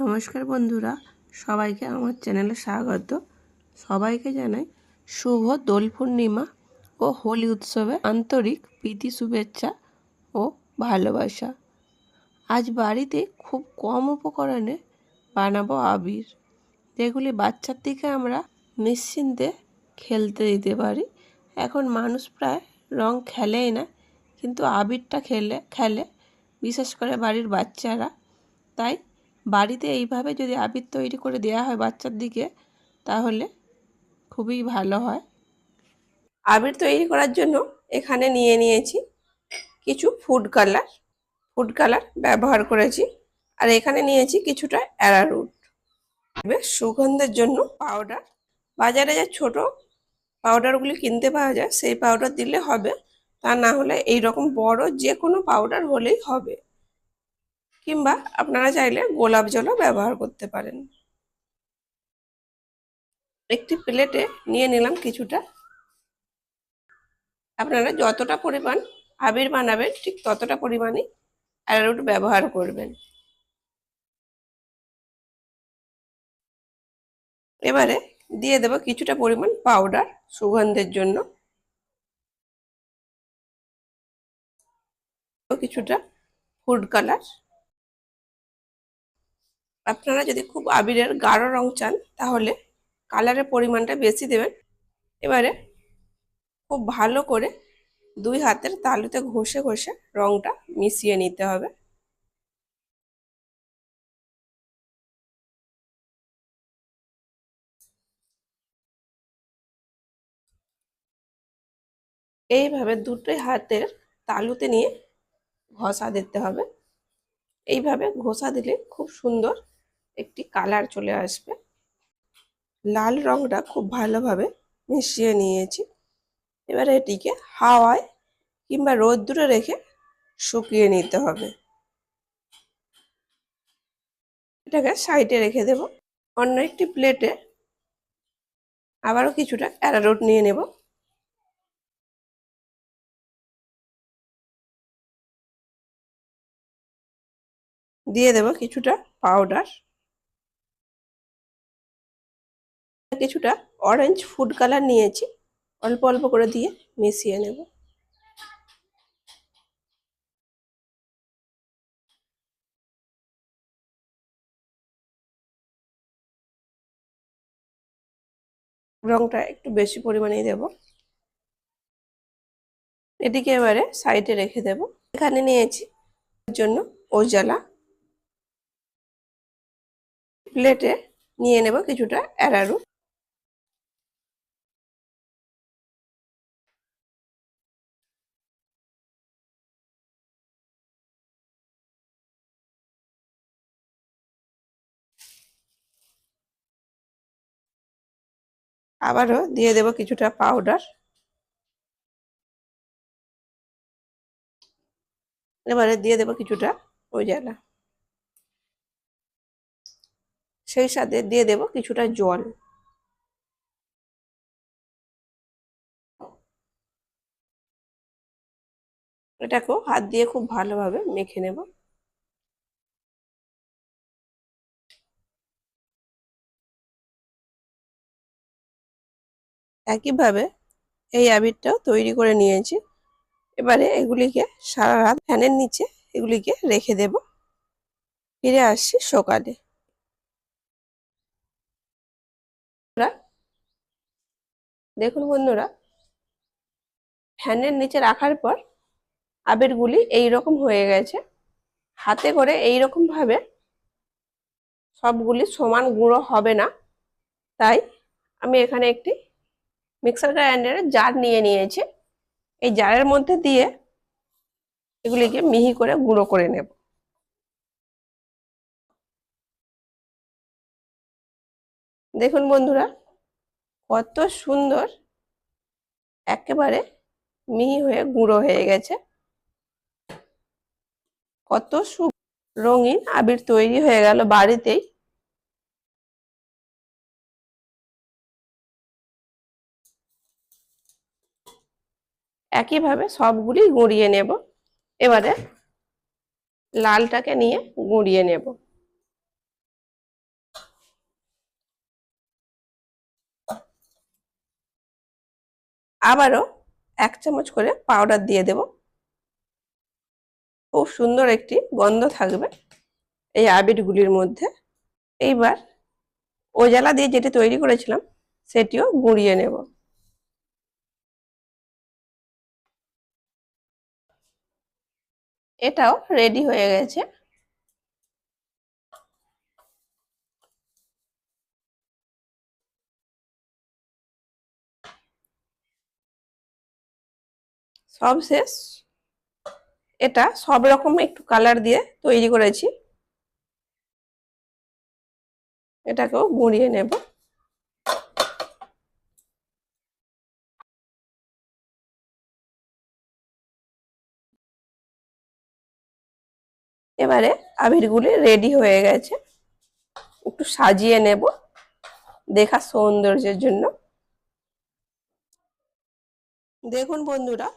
নমস্কার বন্ধুরা, সবাইকে আমার চ্যানেলে স্বাগত। সবাইকে জানাই শুভ দোল পূর্ণিমা ও হোলি উৎসবে আন্তরিক প্রীতি, শুভেচ্ছা ও ভালোবাসা। আজ বাড়িতে খুব কম উপকরণে বানাবো আবির। যেগুলি বাচ্চার দিকে আমরা নিশ্চিন্তে খেলতে দিতে পারি। এখন মানুষ প্রায় রং খেলেই না, কিন্তু আবিরটা খেলে খেলে বিশেষ করে বাড়ির বাচ্চারা। তাই বাড়িতে এইভাবে যদি আবির তৈরি করে দেওয়া হয় বাচ্চার দিকে, তাহলে খুবই ভালো হয়। আবির তৈরি করার জন্য এখানে নিয়ে নিয়েছি কিছু ফুড কালার ফুড কালার ব্যবহার করেছি। আর এখানে নিয়েছি কিছুটা অ্যারারুট সুগন্ধের জন্য পাউডার বাজারে যে ছোট পাউডারগুলি কিনতে পাওয়া যায়, সেই পাউডার দিলে হবে। তা না হলে এই রকম বড় যে কোনো পাউডার হলেই হবে। কিংবা আপনারা চাইলে গোলাপ জলও ব্যবহার করতে পারেন। একটি প্লেটে নিয়ে নিলাম কিছুটা। আপনারা যতটা পরিমাণ আবির বানাবেন, ঠিক ততটা পরিমাণে অ্যারারুট ব্যবহার করবেন। এবারে দিয়ে দেবো কিছুটা পরিমাণ পাউডার সুগন্ধের জন্য। কিছুটা ফুড কালার। আপনারা যদি খুব আবিরের গাঢ় রং চান, তাহলে কালারের পরিমাণটা বেশি দেবেন। এবারে খুব ভালো করে দুই হাতের তালুতে ঘষে ঘষে রংটা মিশিয়ে নিতে হবে। এইভাবে দুটোই হাতের তালুতে নিয়ে ঘষা দিতে হবে। এইভাবে ঘষা দিলে খুব সুন্দর একটি কালার চলে আসবে। লাল রংটা খুব ভালোভাবে মিশিয়ে নিয়েছি। এবার এটিকে হাওয়ায় কিংবা রোদ্দুরে রেখে শুকিয়ে নিতে হবে। এটাকে সাইডে রেখে দেব। অন্য একটি প্লেটে আবারও কিছুটা অ্যারারুট নিয়ে নেব। দিয়ে দেব কিছুটা পাউডার। কিছুটা অরেঞ্জ ফুড কালার নিয়েছি। অল্প অল্প করে দিয়ে মিশিয়ে নেব। রংটা একটু বেশি পরিমাণেই দেব। এটিকে এবারে সাইডে রেখে দেব। এখানে নিয়েছি জন্য ওজালা। প্লেটে নিয়ে নেব কিছুটা অ্যারারুট আবারও দিয়ে দেব কিছুটা পাউডার এবারে দিয়ে দেব কিছুটা ওজালা সেই সাথে দিয়ে দেব কিছুটা জল। এটাকেও হাত দিয়ে খুব ভালোভাবে মেখে নেব। একইভাবে এই আবিরটাও তৈরি করে নিয়েছি। এবারে এগুলিকে সারা রাত ফ্যানের নিচে এগুলিকে রেখে দেব। ফিরে আসছি সকালে। দেখুন বন্ধুরা, ফ্যানের নিচে রাখার পর আবিরগুলি এই রকম হয়ে গেছে। হাতে করে এই রকম ভাবে সবগুলি সমান গুঁড়ো হবে না। তাই আমি এখানে একটি মিক্সার গ্রাইন্ডারের জার নিয়ে নিয়েছি। এই জারের মধ্যে দিয়ে এগুলিকে মিহি করে গুঁড়ো করে নেব। দেখুন বন্ধুরা, কত সুন্দর একেবারে মিহি হয়ে গুঁড়ো হয়ে গেছে। কত সু রঙিন আবির তৈরি হয়ে গেল বাড়িতেই। একইভাবে সবগুলি গুঁড়িয়ে নেব। এবারে লালটাকে নিয়ে গুঁড়িয়ে নেব। আবারও এক চামচ করে পাউডার দিয়ে দেব। খুব সুন্দর একটি গন্ধ থাকবে এই আবিরগুলির মধ্যে। এইবার ওজালা দিয়ে যেটি তৈরি করেছিলাম, সেটিও গুঁড়িয়ে নেব। এটাও রেডি হয়ে গেছে। সব শেষ। এটা সব রকম একটু কালার দিয়ে তৈরি করেছি। এটাকেও গুঁড়িয়ে নেব। এবারে আবিরগুলি রেডি হয়ে গেছে। একটু সাজিয়ে নেব দেখা সৌন্দর্যের জন্য। দেখুন বন্ধুরা,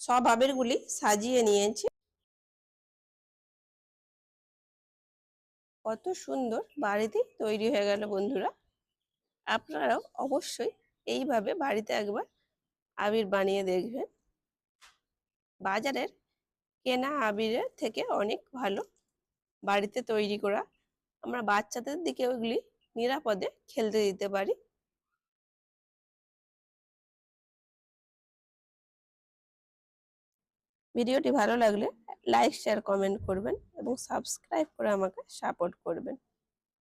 সব আবিরগুলি সাজিয়ে নিয়েছি। কত সুন্দর বাড়িতে তৈরি হয়ে গেল বন্ধুরা। আপনারাও অবশ্যই এইভাবে বাড়িতে একবার আবির বানিয়ে দেখবেন। বাজারের কেনা আবিরের থেকে অনেক ভালো। বাড়িতে তৈরি করা আমরা বাচ্চাদের দিকে ওইগুলি নিরাপদে খেলতে দিতে পারি। ভিডিওটি ভালো লাগলে লাইক, শেয়ার, কমেন্ট করবেন এবং সাবস্ক্রাইব করে আমাকে সাপোর্ট করবেন।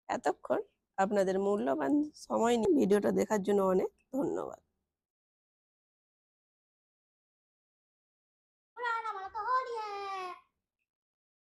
এতক্ষণ আপনাদের মূল্যবান সময় নিয়ে ভিডিওটা দেখার জন্য অনেক ধন্যবাদ।